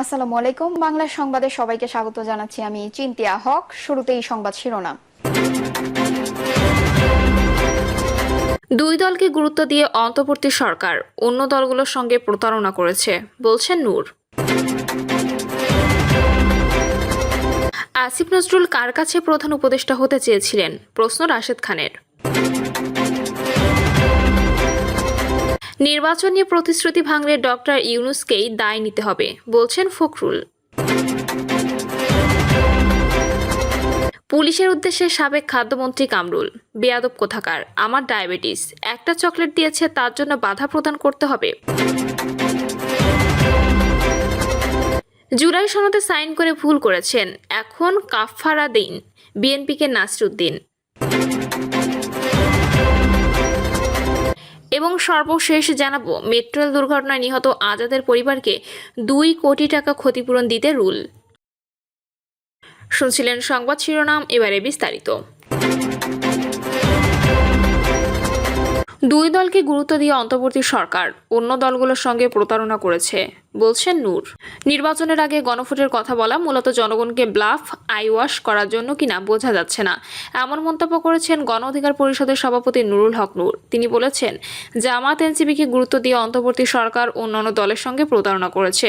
আসসালামু আলাইকুম। বাংলা সংবাদে সবাইকে স্বাগত জানাচ্ছি আমি চিন্তিয়া হক। শুরুতেই সংবাদ শিরোনাম। দুই দলকে গুরুত্ব দিয়ে অন্তর্বর্তী সরকার অন্য দলগুলোর সঙ্গে প্রতারণা করেছে বলছেন নূর। আসিফ নজরুল কার কাছে প্রধান উপদেষ্টা হতে চেয়েছিলেন? প্রশ্ন রাশেদ খানের। নির্বাচন প্রতিশ্রুতি ভাঙলে ডক্টর ইউনুসকেই দায় নিতে হবে, বলছেন ফখরুল। পুলিশের উদ্দেশ্যে সাবেক খাদ্যমন্ত্রী কামরুল, বেয়াদব কোথাকার, আমার ডায়াবেটিস, একটা চকলেট দিয়েছে, তার জন্য বাধা প্রদান করতে হবে। জুলাই সনদে সাইন করে ভুল করেছেন, এখন কাফারা দিন, বিএনপিকে নাসরুদ্দিন। এবং সর্বশেষ জানাব, মেট্রো রেল দুর্ঘটনায় নিহত আজাদের পরিবারকে দুই কোটি টাকা ক্ষতিপূরণ দিতে রুল। শুনছিলেন সংবাদ শিরোনাম, এবারে বিস্তারিত। দুই দলকে গুরুত্ব দিয়ে অন্তর্বর্তী সরকার অন্য দলগুলোর সঙ্গে প্রতারণা করেছে বলছেন নূর। নির্বাচনের আগে গণভোটের কথা বলা মূলত জনগণকে ব্লাফ, আইওয়াশ করার জন্য কিনা বোঝা যাচ্ছে না। এমন মন্তব্য করেছেন গণ অধিকার পরিষদের সভাপতি নুরুল হক নূর। তিনি বলেছেন জামাত এনসিপিকে গুরুত্ব দিয়ে অন্তর্বর্তী সরকার অন্যান্য দলের সঙ্গে প্রতারণা করেছে।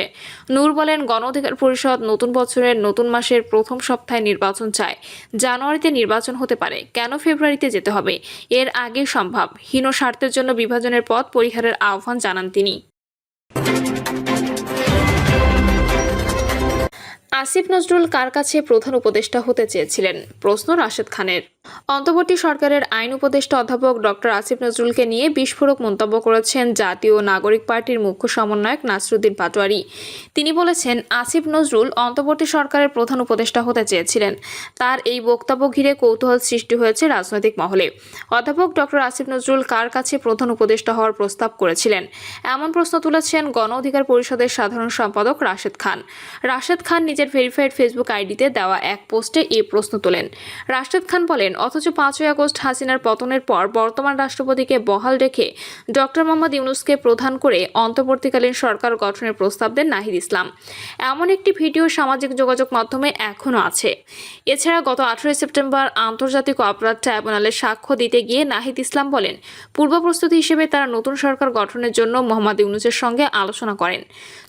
নূর বলেন, গণ অধিকার পরিষদ নতুন বছরের নতুন মাসের প্রথম সপ্তাহে নির্বাচন চায়। জানুয়ারিতে নির্বাচন হতে পারে, কেন ফেব্রুয়ারিতে যেতে হবে? এর আগে সম্ভব। হীন স্বার্থের জন্য বিভাজনের পথ পরিহারের আহ্বান জানান তিনি। আসিফ নজরুল কার কাছে প্রধান উপদেষ্টা হতে চেয়েছিলেন? প্রশ্ন রাশেদ খানের। অন্তর্বর্তী সরকারের আইন উপদেষ্টা অধ্যাপক ডক্টর আসিফ নজরুলকে নিয়ে বিস্ফোরক মন্তব্য করেছেন জাতীয় নাগরিক পার্টির মুখ্য সমন্বয়ক নাসরুদ্দিন পাটোয়ারি। তিনি বলেছেন, আসিফ নজরুল অন্তর্বর্তী সরকারের প্রধান উপদেষ্টা হতে চেয়েছিলেন। তার এই বক্তব্য ঘিরে কৌতূহল সৃষ্টি হয়েছে রাজনৈতিক মহলে। অধ্যাপক ডক্টর আসিফ নজরুল কার কাছে প্রধান উপদেষ্টা হওয়ার প্রস্তাব করেছিলেন? এমন প্রশ্ন তুলেছেন গণ অধিকার পরিষদের সাধারণ সম্পাদক রাশেদ খান। রাশেদ খান নিজের ভেরিফাইড ফেসবুক আইডিতে দেওয়া এক পোস্টে এই প্রশ্ন তোলেন। রাশেদ খান বলেন অথচ পাঁচই আগস্ট হাসিনার পতনের পর বর্তমান রাষ্ট্রপতিকে বহাল রেখে ডক্টর মোহাম্মদ ইউনুসকে প্রধান করে অন্তর্বর্তীকালীন সরকার গঠনের প্রস্তাব দেন নাহিদ ইসলাম। এমন একটি ভিডিও সামাজিক যোগাযোগ মাধ্যমে এখনও আছে। এছাড়া গত আঠেরোই সেপ্টেম্বর আন্তর্জাতিক অপরাধ ট্রাইব্যুনালে সাক্ষ্য দিতে গিয়ে নাহিদ ইসলাম বলেন, পূর্ব প্রস্তুতি হিসেবে তারা নতুন সরকার গঠনের জন্য মোহাম্মদ ইউনুসের সঙ্গে আলোচনা করেন।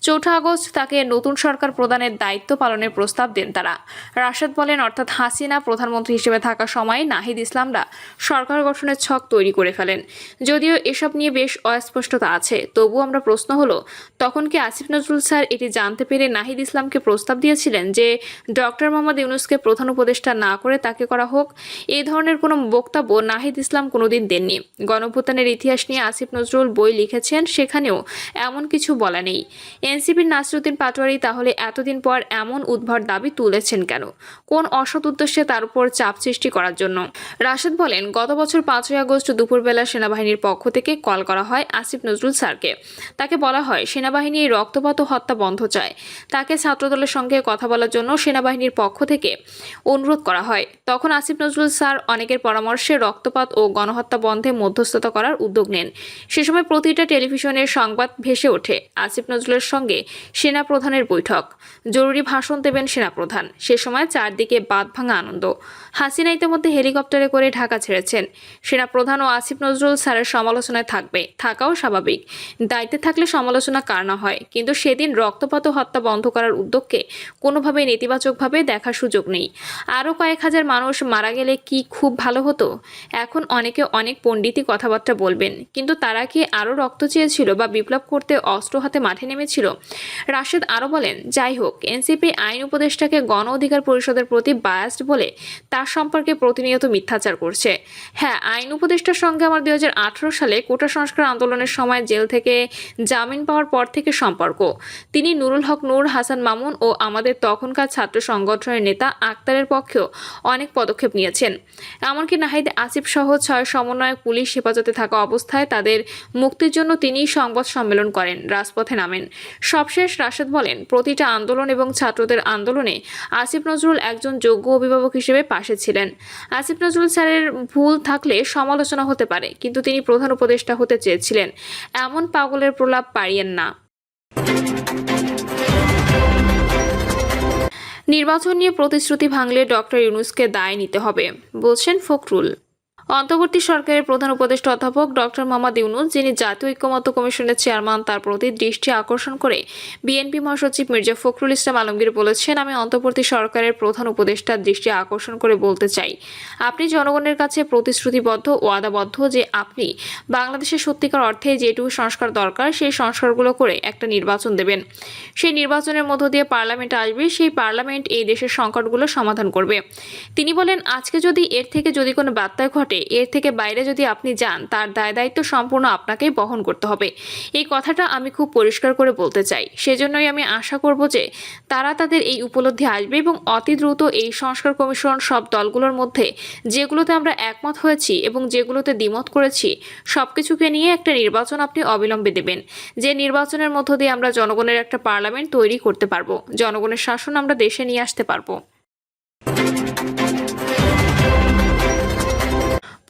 চৌঠা আগস্ট তাকে নতুন সরকার প্রদানের দায়িত্ব পালনের প্রস্তাব দেন তারা। রাশেদ বলেন, অর্থাৎ হাসিনা প্রধানমন্ত্রী হিসেবে থাকা সময় নাহিদ ইসলামরা সরকার গঠনের ছক তৈরি করে ফেলেন। যদিও এসব নিয়ে বেশ অস্পষ্টতা আছে তবু আমরা প্রশ্ন হলো, তখন কি আসিফ নজরুল স্যার এটি জানতে পেরে নাহিদ ইসলামকে প্রস্তাব দিয়েছিলেন যে, ডক্টর মোহাম্মদ ইউনুসকে প্রধান উপদেষ্টা না করে তাকে করা হোক? এই ধরনের কোনো বক্তব্য নাহিদ ইসলাম কোনোদিন দেননি। গণভুত্থানের ইতিহাস নিয়ে আসিফ নজরুল বই লিখেছেন, সেখানেও এমন কিছু বলা নেই। এনসিপির নাসরুদ্দিন পাটোয়ারি তাহলে এতদিন পর এমন উদ্ভট দাবি তুলেছেন কেন? কোন অসৎ উদ্দেশ্যে তার উপর চাপ সৃষ্টি করার জন্য। রাশেদ বলেন, গত বছর পাঁচই আগস্ট দুপুরবেলা সেনাবাহিনীর পক্ষ থেকে কল করা হয় আসিফ নজরুল স্যারকে। তাকে বলা হয়, সেনাবাহিনী এই রক্তপাত ও হত্যা বন্ধ চায়। তাকে ছাত্রদলের সঙ্গে কথা বলার জন্য সেনাবাহিনীর পক্ষ থেকে অনুরোধ করা হয়। তখন আসিফ নজরুল স্যার অনেকের পরামর্শে রক্তপাত ও গণহত্যা বন্ধে মধ্যস্থতা করার উদ্যোগ নেন। সে সময় প্রতিটা টেলিভিশনের সংবাদ ভেসে ওঠে আসিফ নজরুলের সঙ্গে সেনাপ্রধানের বৈঠক। জরুরি ভাষণ দেবেন সেনাপ্রধান সে সময় চারদিকে বাদ ভাঙা আনন্দ। হাসিনা ইতিমধ্যে হেলিকপ্টারে করে ঢাকা ছেড়েছেন। সেনা প্রধান ও আসিফ নজরুল স্যারের সমালোচনায় থাকবে। থাকাও স্বাভাবিক। দায়িত্বে থাকলে সমালোচনা কার না হয়। কিন্তু সেদিন রক্তপাত হত্যা বন্ধ করার উদ্যোগকে কোনোভাবে নেতিবাচকভাবে দেখার সুযোগ নেই। আরও কয়েক হাজার মানুষ মারা গেলে কি খুব ভালো হতো? এখন অনেকে অনেক পণ্ডিতই কথাবার্তা বলবেন, কিন্তু তারা কি আরও রক্ত চেয়েছিল বা বিপ্লব করতে অস্ত্র হাতে মাঠে নেমেছিল? রাশেদ আরও বলেন, যাই হোক, এনসিপি আইন উপদেষ্টাকে গণ অধিকার পরিষদের প্রতি বায়াসড বলে তার সম্পর্কে প্রতিনিয়ত মিথ্যাচার করছে। হ্যাঁ আইন উপদেষ্টার সঙ্গে আমার দু হাজার আঠারো সালে কোটা সংস্কার আন্দোলনের সময় জেল থেকে জামিন পাওয়ার পর থেকে সম্পর্ক। তিনি নুরুল হক নূর, হাসান মামুন ও আমাদের তখনকার ছাত্র সংগঠনের নেতা আক্তারের পক্ষেও অনেক পদক্ষেপ নিয়েছেন। এমনকি নাহিদ আসিফ সহ ছয় সমন্বয়ক পুলিশ হেফাজতে থাকা অবস্থায় তাদের মুক্তির জন্য তিনি সংবাদ সম্মেলন করেন, রাজপথে নামেন। সবশেষ রাশেদ বলেন, প্রতিটা আন্দোলন এবং ছাত্রদের আন্দোলনে আসিফ নজরুল একজন যোগ্য অভিভাবক হিসেবে পাশে ছিলেন। আসিফ নজরুল স্যারের ভুল থাকলে সমালোচনা হতে পারে, কিন্তু তিনি প্রধান উপদেষ্টা হতে চেয়েছিলেন। এমন পাগলের প্রলাপ পারিয়েন না। নির্বাচন নিয়ে প্রতিশ্রুতি ভাঙলে ডক্টর ইউনুসকে দায় নিতে হবে, বলছেন ফখরুল। অন্তর্বর্তী সরকারের প্রধান উপদেষ্টা অধ্যাপক ডক্টর মোহাম্মদ ইউনুস, যিনি জাতীয় ঐক্যমত্য কমিশনের চেয়ারম্যান, তার প্রতি দৃষ্টি আকর্ষণ করে বিএনপি মহাসচিব মির্জা ফখরুল ইসলাম আলমগীর বলেছেন, আমি অন্তর্বর্তী সরকারের প্রধান উপদেষ্টার দৃষ্টি আকর্ষণ করে বলতে চাই। আপনি জনগণের কাছে প্রতিশ্রুতিবদ্ধ ওয়াদাবদ্ধ যে আপনি বাংলাদেশের সত্যিকার অর্থে যেটুকু সংস্কার দরকার, সেই সংস্কারগুলো করে একটা নির্বাচন দেবেন। সেই নির্বাচনের মধ্য দিয়ে পার্লামেন্ট আসবে, সেই পার্লামেন্ট এই দেশের সংকটগুলো সমাধান করবে। তিনি বলেন, আজকে যদি এর থেকে যদি কোনো ব্যত্যয় ঘটে এর থেকে বাইরে যদি আপনি যান, তার দায় দায়িত্ব সম্পূর্ণ আপনাকেই বহন করতে হবে। এই কথাটা আমি খুব পরিষ্কার করে বলতে চাই। সেজন্যই আমি আশা করব যে তারা তাদের এই উপলব্ধি আসবে এবং অতি দ্রুত এই সংস্কার কমিশন সব দলগুলোর মধ্যে, যেগুলোতে আমরা একমত হয়েছি এবং যেগুলোতে দ্বিমত করেছি সব কিছুকে নিয়ে একটা নির্বাচন আপনি অবিলম্বে দেবেন। যে নির্বাচনের মধ্য দিয়ে আমরা জনগণের একটা পার্লামেন্ট তৈরি করতে পারব। জনগণের শাসন আমরা দেশে নিয়ে আসতে পারব।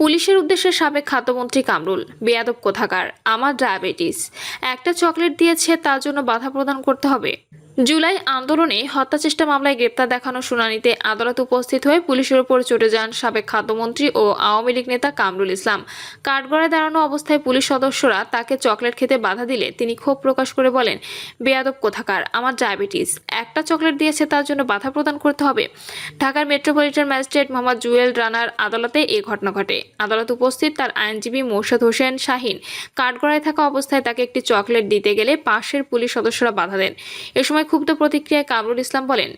পুলিশের উদ্দেশ্যে সাবেক খাদ্যমন্ত্রী কামরুল। বেয়াদব কোথাকার। আমার ডায়াবেটিস। একটা চকলেট দিয়েছে, তার জন্য বাধা প্রদান করতে হবে। জুলাই আন্দোলনে হত্যাচেষ্টা মামলায় গ্রেপ্তার দেখানো শুনানিতে আদালত উপস্থিত হয়ে পুলিশের উপর চটে যান সাবেক খাদ্যমন্ত্রী ও আওয়ামী লীগ নেতা কামরুল ইসলাম। কাঠগড়ায় দাঁড়ানো অবস্থায় পুলিশ সদস্যরা তাকে চকলেট খেতে বাধা দিলে তিনি ক্ষোভ প্রকাশ করে বলেন, বেয়াদব কোথাকার, আমার ডায়াবেটিস। একটা চকলেট দিয়েছে, তার জন্য বাধা প্রদান করতে হবে। ঢাকার মেট্রোপলিটন ম্যাজিস্ট্রেট মোহাম্মদ জুয়েল রানার আদালতে এই ঘটনা ঘটে। আদালত উপস্থিত তার আইনজীবী মোর্শেদ হোসেন শাহিন। কাঠগড়ায় থাকা অবস্থায় তাকে একটি চকলেট দিতে গেলে পাশের পুলিশ সদস্যরা বাধা দেন। এ সময় ক্ষুব্ধ প্রতিক্রিয়ায় কামরুল ইসলাম বলেন,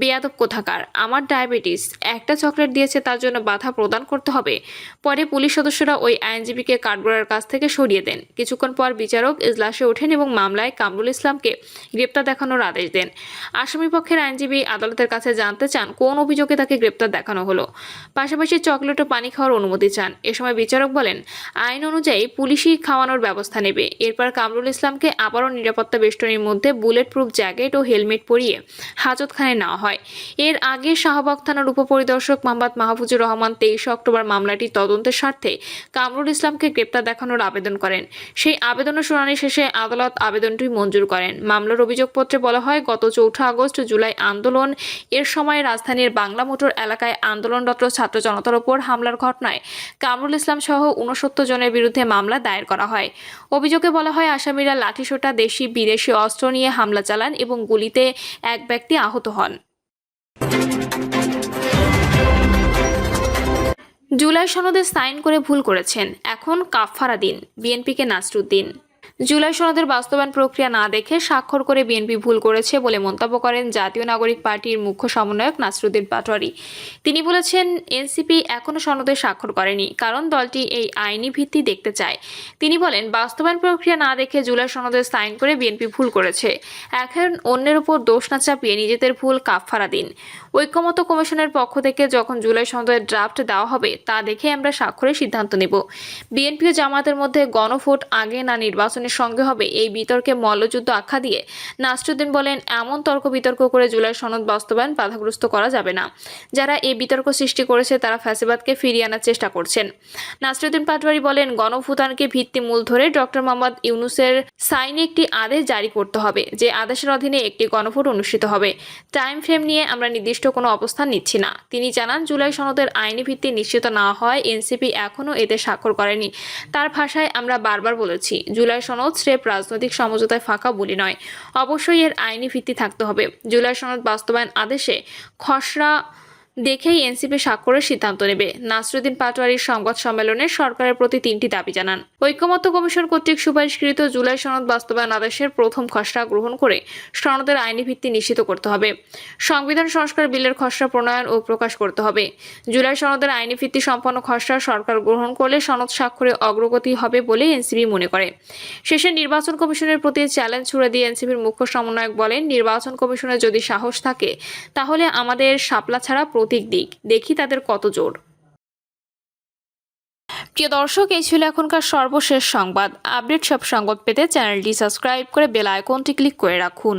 বেয়াদব কোথাকার, আমার ডায়াবেটিস, একটা চকলেট দিয়েছে তার জন্য বাধা প্রদান করতে হবে। পরে পুলিশ সদস্যরা ওই আইনজীবীকে কাঠগড়ার কাছ থেকে সরিয়ে দেন। কিছুক্ষণ পর বিচারক ইজলাসে ওঠেন এবং মামলায় কামরুল ইসলামকে গ্রেপ্তার দেখানোর আদেশ দেন। আসামি পক্ষের আইনজীবী আদালতের কাছে জানতে চান, কোন অভিযোগে তাকে গ্রেপ্তার দেখানো হলো। পাশাপাশি চকলেট ও পানি খাওয়ার অনুমতি চান। এ সময় বিচারক বলেন, আইন অনুযায়ী পুলিশই খাওয়ানোর ব্যবস্থা নেবে। এরপর কামরুল ইসলামকে আবারও নিরাপত্তা বেষ্টনীর মধ্যে বুলেট প্রুফ জ্যাকেট ও হেলমেট পরিয়ে হাজতখানে নেওয়া হয়। এর আগে শাহবাগ থানার উপপরিদর্শক মোহাম্মদ মাহফুজুর রহমান তেইশে অক্টোবর মামলাটি তদন্তের স্বার্থে কামরুল ইসলামকে গ্রেপ্তার দেখানোর আবেদন করেন। সেই আবেদনের শুনানি শেষে আদালত আবেদনটি মঞ্জুর করেন। মামলার অভিযোগপত্রে বলা হয়, গত চৌঠা আগস্ট জুলাই আন্দোলন এর সময় রাজধানীর বাংলা মোটর এলাকায় আন্দোলনরত ছাত্র জনতার ওপর হামলার ঘটনায় কামরুল ইসলাম সহ উনসত্তর জনের বিরুদ্ধে মামলা দায়ের করা হয়। অভিযোগে বলা হয়, আসামিরা লাঠিসোটা দেশি বিদেশি অস্ত্র নিয়ে হামলা চালান এবং গুলিতে এক ব্যক্তি আহত হন। জুলাই সনদে সাইন করে ভুল করেছেন। এখন কাফফারা দিন। বিএনপিকে নাসরুদ্দিন। জুলাই সনদের বাস্তবায়ন প্রক্রিয়া না দেখে স্বাক্ষর করে বিএনপি ভুল করেছে বলে মন্তব্য করেন জাতীয় নাগরিক পার্টির মুখ্য সমন্বয়ক নাসরুদ্দিন পাটোয়ারি। তিনি বলেছেন, এনসিপি এখনও সনদে স্বাক্ষর করেনি, কারণ দলটি এই আইনি ভিত্তি দেখতে চায়। তিনি বলেন, বাস্তবায়ন প্রক্রিয়া না দেখে জুলাই সনদে সাইন করে বিএনপি ভুল করেছে। এখন অন্যের উপর দোষ না চাপিয়ে নিজেদের ভুল কাফফারা দিন। ঐক্যমত্য কমিশনের পক্ষ থেকে যখন জুলাই সনদের ড্রাফট দেওয়া হবে, তা দেখে আমরা স্বাক্ষরের সিদ্ধান্ত নেব। বিএনপি ও জামাতের মধ্যে গণভোট আগে না নির্বাচনের সঙ্গে হবে। এই বিতর্কে মল্লযুদ্ধ আখ্যা দিয়ে নাসরুদ্দিন বলেন, এমন তর্ক বিতর্ক করে জুলাই সনদ বাস্তবায়ন বাধাগ্রস্ত করা যাবে না। যারা এই বিতর্ক সৃষ্টি করেছে, তারা ফ্যাসিবাদকে ফিরিয়ে আনার চেষ্টা করছেন। নাসরুদ্দিন পাটোয়ারি বলেন, গণভূতানকে ভিত্তি মূল ধরে ডক্টর মোহাম্মদ ইউনুসের সাইনে একটি আদেশ জারি করতে হবে, যে আদেশের অধীনে একটি গণভোট অনুষ্ঠিত হবে। টাইম ফ্রেম নিয়ে আমরা নির্দিষ্ট কোনো অবস্থান নিচ্ছি না। তিনি জানান, জুলাই সনদের আইনি ভিত্তি নিশ্চিত না হয় এনসিপি এখনও এতে স্বাক্ষর করেনি। তার ভাষায় আমরা বারবার বলেছি, জুলাই সনদ স্রেফ রাজনৈতিক সমঝোতায় ফাঁকা বলি নয়। অবশ্যই এর আইনি ভিত্তি থাকতে হবে। জুলাই সনদ বাস্তবায়ন আদেশে খসড়া দেখেই এনসিপি স্বাক্ষরের সিদ্ধান্ত নেবে। নাসরুদ্দিন পাটোয়ারির সংবাদ সম্মেলনে সরকারের প্রতি তিনটি দাবি জানান। ঐক্যমত্য কমিশন কর্তৃক সুপারিশকৃত জুলাই সনদ বাস্তবায়ন আদেশের প্রথম খসড়া গ্রহণ করে সনদের আইনি ভিত্তি নিশ্চিত করতে হবে। সংবিধান সংস্কার বিলের খসড়া প্রণয়ন ও প্রকাশ করতে হবে। জুলাই সনদের আইনি ভিত্তি সম্পন্ন খসড়া সরকার গ্রহণ করলে সনদ স্বাক্ষরে অগ্রগতি হবে বলে এনসিপি মনে করে। শেষে নির্বাচন কমিশনের প্রতি চ্যালেঞ্জ ছুড়ে দিয়ে এনসিপির মুখ্য সমন্বয়ক বলেন, নির্বাচন কমিশনের যদি সাহস থাকে, তাহলে আমাদের শাপলা ছাড়া প্রতীক দিক। দেখি তাদের কত জোর। প্রিয় দর্শক, এই ছিল এখনকার সর্বশেষ সংবাদ। আপডেট সব সংবাদ পেতে চ্যানেলটি সাবস্ক্রাইব করে বেল আইকনটি ক্লিক করে রাখুন।